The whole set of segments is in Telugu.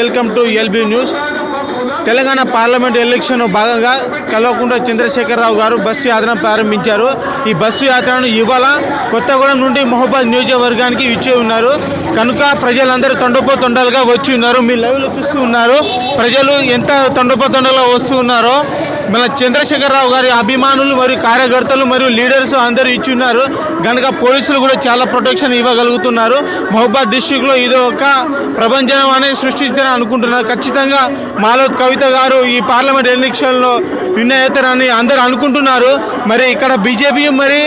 Welcome to LB news. Telangana parliament election భాగంగా కల్వకుంట్ల చంద్రశేఖరరావు గారు బస్సు యాత్రను ప్రారంభించారు. ఈ బస్సు యాత్రను ఇవాళ కొత్తగూడెం నుండి మొహబాద్ నియోజకవర్గానికి ఇచ్చి ఉన్నారు. కనుక ప్రజలందరూ తొండపో తొండలుగా వచ్చి ఉన్నారు. మీ లైవ్లో చూస్తూ ఉన్నారు. ప్రజలు ఎంత తొండపో తొండలుగా వస్తూ ఉన్నారో మన చంద్రశేఖరరావు గారి అభిమానులు మరియు కార్యకర్తలు మరియు లీడర్స్ అందరూ ఇచ్చి ఉన్నారు కనుక పోలీసులు కూడా చాలా ప్రొటెక్షన్ ఇవ్వగలుగుతున్నారు. మహబాద్ డిస్టిక్లో ఇది ఒక ప్రభంజనం అనేది సృష్టించారని అనుకుంటున్నారు. ఖచ్చితంగా మాలోత్ కవిత గారు ఈ పార్లమెంట్ ఎన్నికల్లో విన్ అవుతారని అందరూ అనుకుంటున్నారు. మరి ఇక్కడ బీజేపీ మరి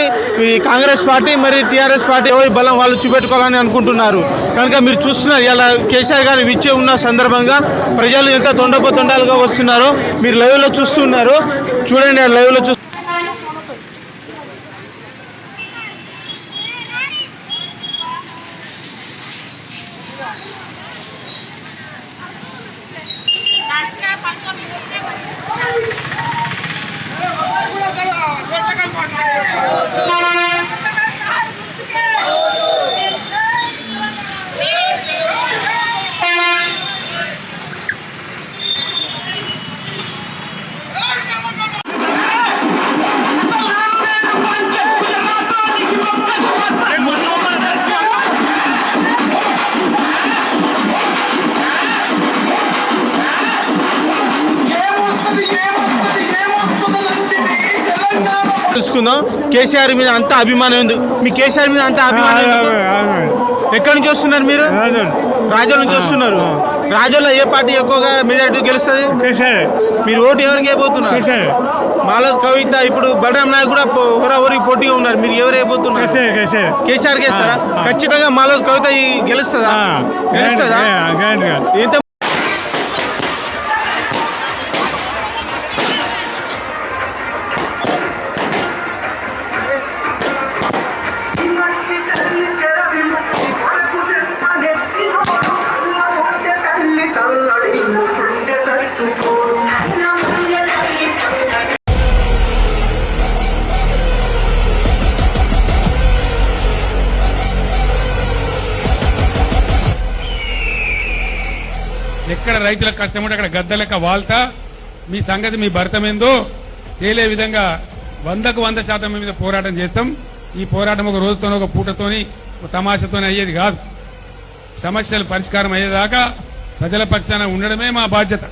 ఈ కాంగ్రెస్ పార్టీ మరి టీఆర్ఎస్ పార్టీ ఎవరి బలం వాళ్ళు చూపెట్టుకోవాలని అనుకుంటున్నారు. కనుక మీరు చూస్తున్నారు ఇలా కేసీఆర్ గారు విచ్చే ఉన్న సందర్భంగా ప్రజలు ఎంత తొండపో తొండాలుగా వస్తున్నారో. మీరు లైవ్లో చూస్తున్నారు. చూడండి లైవ్లో చూ తెలుసుకుందాం. కేసీఆర్ మీద అంత అభిమానం ఉంది మీ కేసీఆర్ మీద అంత అభిమానం? ఎక్కడి నుంచి వస్తున్నారు మీరు? రాజోల. నుంచి వస్తున్నారు. రాజోల్లో ఏ పార్టీ ఎక్కువగా మెజారిటీ గెలుస్తుంది? మీరు ఓటు ఎవరికి అయిపోతున్నారు? మాలో కవిత ఇప్పుడు బలరాం నాయక్ కూడా పో- హోరాహోరీ పోటీగా ఉన్నారు. మీరు ఎవరు అయిపోతున్నారు? కేసీఆర్ గెలుస్తారా? ఖచ్చితంగా మాలో కవిత గెలుస్తుందా? గెలుస్తుందా? ఎంత ఎక్కడ రైతులకు కష్టం ఉంటే అక్కడ గద్ద లెక్క వాల్తా. మీ సంగతి మీ భర్తమేందో తేలే విధంగా వందకు వంద శాతం మీద పోరాటం చేస్తాం. ఈ పోరాటం ఒక రోజుతోనో ఒక పూటతోని ఒక తమాషతోని అయ్యేది కాదు. సమస్యలు పరిష్కారం అయ్యేదాకా ప్రజల పక్షాన ఉండడమే మా బాధ్యత.